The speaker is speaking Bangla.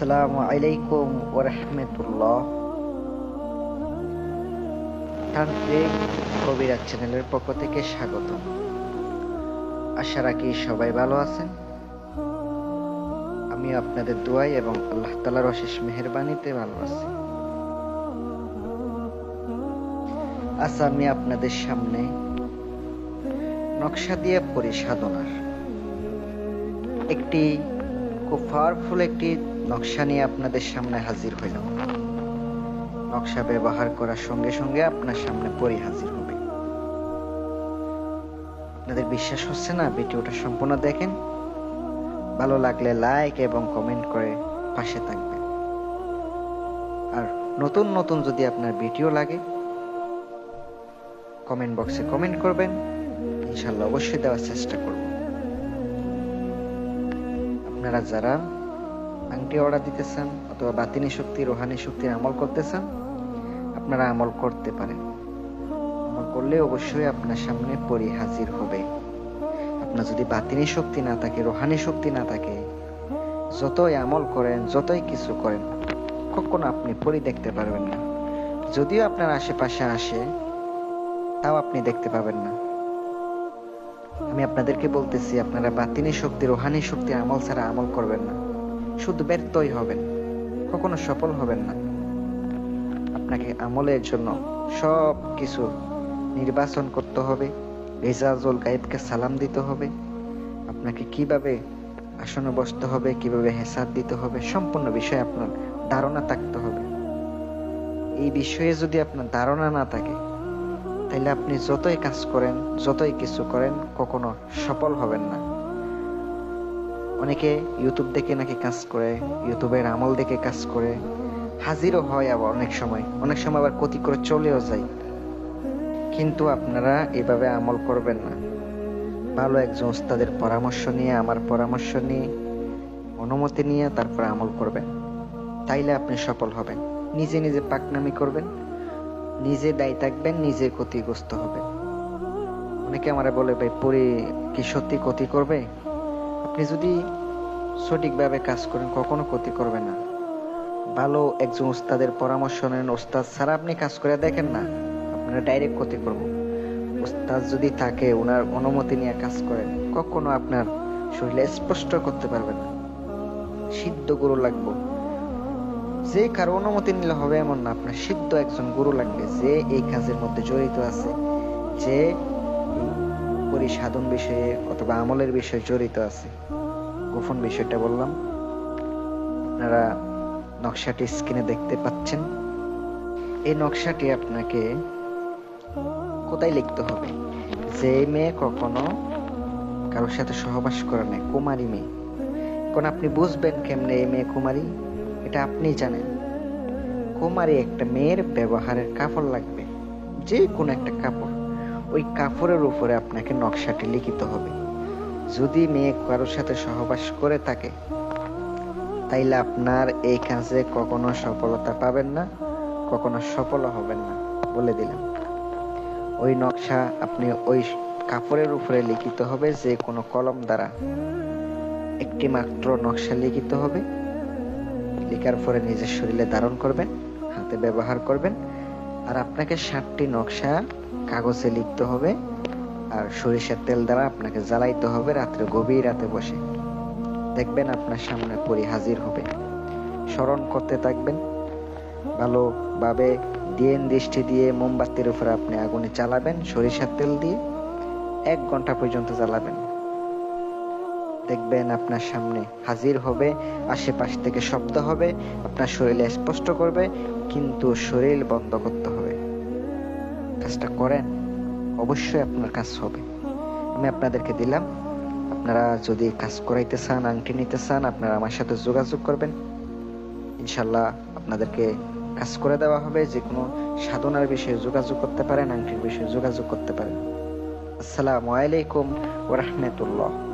আসসালামু আলাইকুম ওরহমতুল্লাহ তান্ত্রিক কবিরাজ চ্যানেলের পক্ষ থেকে স্বাগত আশা রাখি সবাই ভালো আছেন। আমি আপনাদের দোয়াই এবং আল্লাহ তালার অশেষ মেহরবানিতে ভালো আছি। আজ আমি আপনাদের সামনে নকশা দিয়ে পরিসাধনার একটি খুব পাওয়ারফুল একটি নকশা নিয়ে আপনাদের সামনে হাজির হইলাম। নকশা ব্যবহার করার সঙ্গে সঙ্গে আপনার সামনে পরি হাজির হবে। আপনাদের বিশ্বাস হচ্ছে না, ভিডিওটা সম্পূর্ণ দেখেন। ভালো লাগলে লাইক এবং কমেন্ট করে পাশে থাকবেন। আর নতুন নতুন যদি আপনার ভিডিও লাগে, কমেন্ট বক্সে কমেন্ট করবেন। ইনশাল্লাহ অবশ্যই দেওয়ার চেষ্টা করব। আপনারা যারা আংটি অর্ডার দিতে চান অথবা বাতিনি শক্তি, রোহানি শক্তির আমল করতে চান আপনারা আমল করতে পারেন। আমল করলে অবশ্যই আপনার সামনে পরি হাজির হবে। আপনার যদি বাতিনি শক্তি না থাকে, রোহানি শক্তি না থাকে, যতই আমল করেন, যতই কিছু করেন, কখনো আপনি পরি দেখতে পারবেন না। যদিও আপনার আশেপাশে আসে, তাও আপনি দেখতে পাবেন না। আমি আপনাদেরকে বলতেছি, আপনারা বাতিনি শক্তি, রোহানি শক্তি আমল ছাড়া আমল করবেন না। শুধু ব্যর্থই হবেন, কখনো সফল হবেন না। আপনাকে আমলের জন্য সব কিছু নির্বাচন করতে হবে রেজাজুল গায়েবকে সালাম দিতে হবে, আপনাকে কীভাবে আসনে বসতে হবে, কীভাবে হেসাদ দিতে হবে, সম্পূর্ণ বিষয়ে আপনার ধারণা থাকতে হবে। এই বিষয়ে যদি আপনার ধারণা না থাকে, তাহলে আপনি যতই কাজ করেন, যতই কিছু করেন, কখনো সফল হবেন না। অনেকে ইউটিউব দেখে নাকি কাজ করে ইউটিউবের আমল দেখে কাজ করে। হাজিরও হয় আবার অনেক সময়। অনেক সময় আবার ক্ষতি করে চলেও যায়। কিন্তু আপনারা এভাবে আমল করবেন না। ভালো একজন ওস্তাদের পরামর্শ নিয়ে, আমার পরামর্শ নিয়ে, অনুমতি নিয়ে তারপর আমল করবেন। তাইলে আপনি সফল হবেন। নিজে নিজে পাকনামি করবেন। নিজে দায়ী থাকবেন, নিজে ক্ষতিগ্রস্ত হবেন। অনেকে আমারে বলে, ভাই, পরে কি সত্যি ক্ষতি করবে? আপনি যদি সঠিকভাবে কাজ করেন, কখনো ক্ষতি করবে না। ভালো একজন ওস্তাদের পরামর্শ নেন, ওস্তাদ ছাড়া আপনি কাজ করে দেখেন না, আপনারা ডাইরেক্ট ক্ষতি করব। ওস্তাদ যদি থাকে, ওনার অনুমতি নিয়ে কাজ করেন, কখনো আপনার শরীরে স্পষ্ট করতে পারবেন না। সিদ্ধ গুরু লাগবে। যে কারও অনুমতি নিলে হবে এমন না, আপনার সিদ্ধ একজন গুরু লাগবে, যে এই কাজের মধ্যে জড়িত আছে, যে পরিসাধন বিষয়ে অথবা আমলের বিষয়ে জড়িত আছে। গোপন বিষয়টা বললাম। আপনারা নকশাটি স্ক্রিনে দেখতে পাচ্ছেন। এই নকশাটি আপনাকে কোথায় লিখতে হবে? যে মেয়ে কখনো কারোর সাথে সহবাস করে নাই, কুমারী মেয়ে। এখন আপনি বুঝবেন কেমনে এই মেয়ে কুমারী, এটা আপনি জানেন। কুমারী একটা মেয়ের ব্যবহারের কাপড় লাগবে যে কোনো একটা কাপড়। ওই কাপড়ের উপরে আপনাকে নকশাটি লিখিত হবে। যদি মেয়ে কারোর সাথে সহবাস করে থাকে, তাইলে আপনার এই কাজে কখনো সফলতা পাবেন না, কখনো সফল হবেন না, বলে দিলাম। ওই নকশা আপনি ওই কাপড়ের উপরে লিখিত হবে, যে কোনো কলম দ্বারা একটি মাত্র নকশা লিখিত হবে। লিখার পরে নিজের শরীরে ধারণ করবেন, হাতে ব্যবহার করবেন, আর আপনাকে ষাটটি নকশা কাগজে লিখতে হবে আর সরিষার তেল দ্বারা আপনাকে জ্বালাইতে হবে রাত্রে গভীর রাতে বসে। দেখবেন আপনার সামনে পরি হাজির হবে। স্মরণ করতে থাকবেন। ভালোভাবে দিয়েন দৃষ্টি দিয়ে মোমবাতির উপরে আপনি আগুনে চালাবেন, সরিষার তেল দিয়ে এক ঘণ্টা পর্যন্ত জ্বালাবেন। দেখবেন আপনার সামনে হাজির হবে, আশেপাশ থেকে শব্দ হবে, আপনার শরীরে স্পষ্ট করবে, কিন্তু শরীর বন্ধ করতে হবে। কাজটা করেন, অবশ্যই আপনার কাজ হবে। আমি আপনাদেরকে দিলাম, আপনারা যদি কাজ করাইতে চান, আংটি নিতে চান, আপনারা আমার সাথে যোগাযোগ করবেন। ইনশাল্লাহ আপনাদেরকে কাজ করে দেওয়া হবে যে কোনো সাধনার বিষয়ে যোগাযোগ করতে পারেন, আংটির বিষয়ে যোগাযোগ করতে পারেন। আসসালামু আলাইকুম ওরহমতুল্লাহ